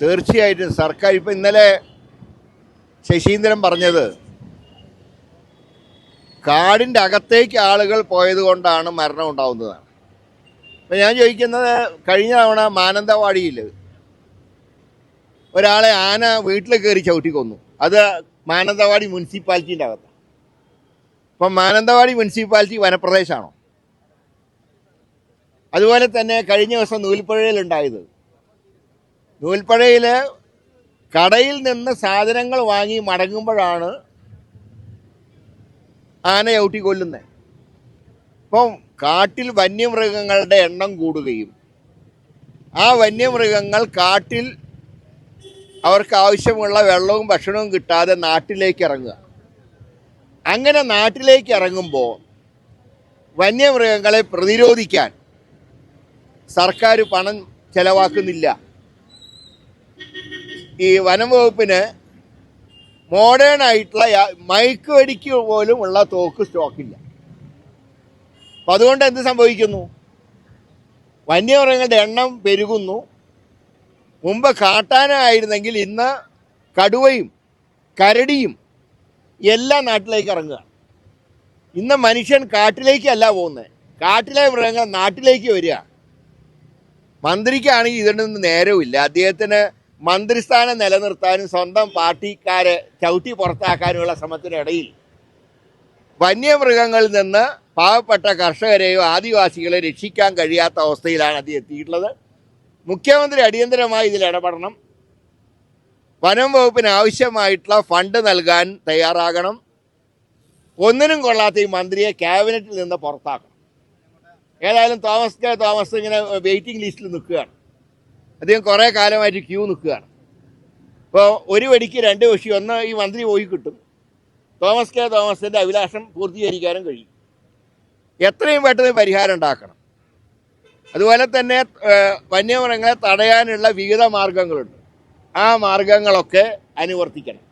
തീർച്ചയായിട്ടും സർക്കാർ ഇപ്പം ഇന്നലെ ശശീന്ദ്രൻ പറഞ്ഞത് കാടിന്റെ അകത്തേക്ക് ആളുകൾ പോയത് കൊണ്ടാണ് മരണം ഉണ്ടാവുന്നതാണ്. അപ്പം ഞാൻ ചോദിക്കുന്നത് കഴിഞ്ഞ തവണ മാനന്തവാടിയിൽ ഒരാളെ ആന വീട്ടിൽ കയറി ചവിട്ടി കൊന്നു. അത് മാനന്തവാടി മുനിസിപ്പാലിറ്റീന്റെ അകത്ത് അപ്പം മാനന്തവാടി മുനിസിപ്പാലിറ്റി വനപ്രദേശമാണോ അതുപോലെ തന്നെ കഴിഞ്ഞ ദിവസം നൂൽപ്പുഴയിൽ ഉണ്ടായത് നൂൽപ്പുഴയിൽ കടയിൽ നിന്ന് സാധനങ്ങൾ വാങ്ങി മടങ്ങുമ്പോഴാണ് ആന ഔട്ടി കൊല്ലുന്നത് ഇപ്പം കാട്ടിൽ വന്യമൃഗങ്ങളുടെ എണ്ണം കൂടുകയും ആ വന്യമൃഗങ്ങൾ കാട്ടിൽ അവർക്ക് ആവശ്യമുള്ള വെള്ളവും ഭക്ഷണവും കിട്ടാതെ നാട്ടിലേക്ക് ഇറങ്ങുക. അങ്ങനെ നാട്ടിലേക്ക് ഇറങ്ങുമ്പോൾ വന്യമൃഗങ്ങളെ പ്രതിരോധിക്കാൻ സർക്കാർ പണം ചെലവാക്കുന്നില്ല. ഈ വനം വകുപ്പിന് മോഡേൺ ആയിട്ടുള്ള മൈക്ക് വെടിക്ക് പോലും ഉള്ള തോക്ക് സ്റ്റോക്കില്ല അപ്പം അതുകൊണ്ട് എന്ത് സംഭവിക്കുന്നു? വന്യമൃഗങ്ങളുടെ എണ്ണം പെരുകുന്നു. മുമ്പ് കാട്ടാനായിരുന്നെങ്കിൽ ഇന്ന് കടുവയും കരടിയും എല്ലാ നാട്ടിലേക്ക് ഇറങ്ങുക. ഇന്ന് മനുഷ്യൻ കാട്ടിലേക്കല്ല പോകുന്നത് കാട്ടിലെ മൃഗങ്ങൾ നാട്ടിലേക്ക് വരിക. മന്ത്രിക്കാണെങ്കിൽ ഇതിനൊന്നും ഇല്ല അദ്ദേഹത്തിന് മന്ത്രിസ്ഥാനം നിലനിർത്താനും സ്വന്തം പാർട്ടിക്കാരെ ചവിട്ടി പുറത്താക്കാനുമുള്ള ശ്രമത്തിനിടയിൽ വന്യമൃഗങ്ങളിൽ നിന്ന് പാവപ്പെട്ട കർഷകരെയോ ആദിവാസികളെ രക്ഷിക്കാൻ കഴിയാത്ത അവസ്ഥയിലാണ് അത് എത്തിയിട്ടുള്ളത്. മുഖ്യമന്ത്രി അടിയന്തരമായി ഇതിൽ ഇടപെടണം. വനം വകുപ്പിന് ആവശ്യമായിട്ടുള്ള ഫണ്ട് നൽകാൻ തയ്യാറാകണം. ഒന്നിനും കൊള്ളാത്ത ഈ മന്ത്രിയെ ക്യാബിനറ്റിൽ നിന്ന് പുറത്താക്കണം. ഏതായാലും തോമസ് കെ തോമസ് ഇങ്ങനെ വെയിറ്റിംഗ് ലിസ്റ്റിൽ നിൽക്കുകയാണ്. അദ്ദേഹം കുറേ കാലമായിട്ട് ക്യൂ നിൽക്കുകയാണ്. അപ്പോൾ ഒരു വടിക്ക് രണ്ട് പക്ഷി ഒന്ന് ഈ മന്ത്രി പോയി കിട്ടും. തോമസ് കെ. തോമസിന്റെ അഭിലാഷം പൂർത്തീകരിക്കാനും കഴിയും. എത്രയും പെട്ടെന്ന് പരിഹാരം ഉണ്ടാക്കണം. അതുപോലെ തന്നെ വന്യമൃഗങ്ങളെ തടയാനുള്ള വിവിധ മാർഗങ്ങളുണ്ട്. ആ മാർഗങ്ങളൊക്കെ അനുവർത്തിക്കണം.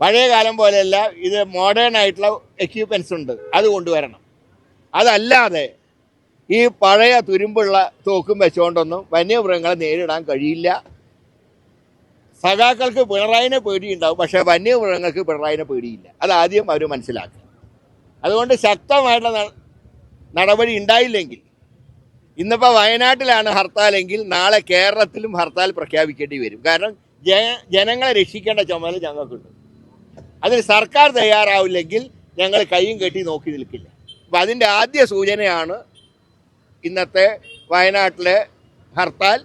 പഴയ കാലം പോലെയല്ല ഇത് മോഡേൺ ആയിട്ടുള്ള എക്യുപ്മെൻസ് ഉണ്ട്. അത് കൊണ്ടുവരണം. അതല്ലാതെ ഈ പഴയ തുരുമ്പുള്ള തോക്കും വെച്ചുകൊണ്ടൊന്നും വന്യമൃഗങ്ങളെ നേരിടാൻ കഴിയില്ല. സഖാക്കൾക്ക് പിണറായിനെ പേടിയുണ്ടാവും പക്ഷേ വന്യമൃഗങ്ങൾക്ക് പിണറായിനെ പേടിയില്ല. അതാദ്യം അവർ മനസ്സിലാക്കുക അതുകൊണ്ട് ശക്തമായിട്ടുള്ള നടപടി ഉണ്ടായില്ലെങ്കിൽ ഇന്നിപ്പോൾ വയനാട്ടിലാണ് ഹർത്താലെങ്കിൽ നാളെ കേരളത്തിലും ഹർത്താൽ പ്രഖ്യാപിക്കേണ്ടി വരും. കാരണം ജന ജനങ്ങളെ രക്ഷിക്കേണ്ട ചുമതല ഞങ്ങൾക്കുണ്ട്. അതിന് സർക്കാർ തയ്യാറാവില്ലെങ്കിൽ ഞങ്ങൾ കൈയും കെട്ടി നോക്കി നിൽക്കില്ല. അപ്പം അതിന്റെ ആദ്യ സൂചനയാണ് ഇന്നത്തെ വയനാട്ടിലെ ഹർത്താൽ